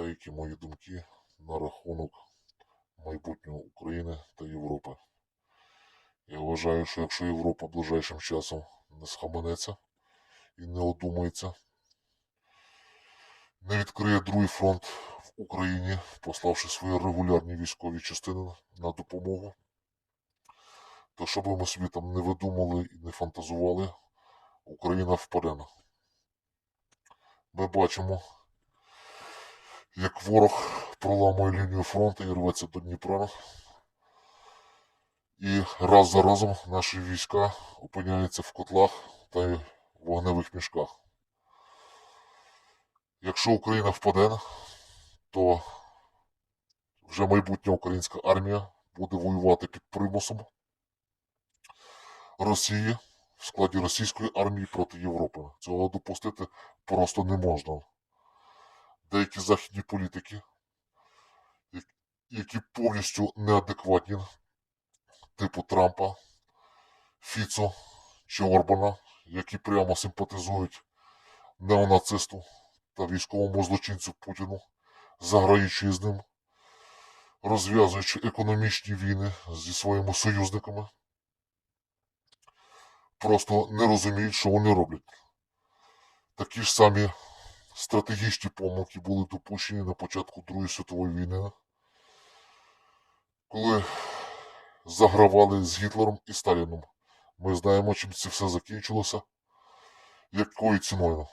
деякі мої думки на рахунок майбутнього України та Європи. Я вважаю, що якщо Європа ближайшим часом не схаменеться і не одумається, не відкриє другий фронт в Україні, пославши свої регулярні військові частини на допомогу, то що би ми собі там не видумали і не фантазували, Україна впаде. Ми бачимо, як ворог проламує лінію фронту і рветься до Дніпра. І раз за разом наші війська опиняються в котлах та вогневих мішках. Якщо Україна впаде, то вже майбутня українська армія буде воювати під примусом Росії в складі російської армії проти Європи. Цього допустити просто не можна. Деякі західні політики, які повністю неадекватні, типу Трампа, Фіцо чи Орбана, які прямо симпатизують неонацисту та військовому злочинцю Путіну, заграючи з ним, розв'язуючи економічні війни зі своїми союзниками, просто не розуміють, що вони роблять. Такі ж самі стратегічні помилки були допущені на початку Другої світової війни, коли загравали з Гітлером і Сталіном. Ми знаємо, чим це все закінчилося, якою ціною.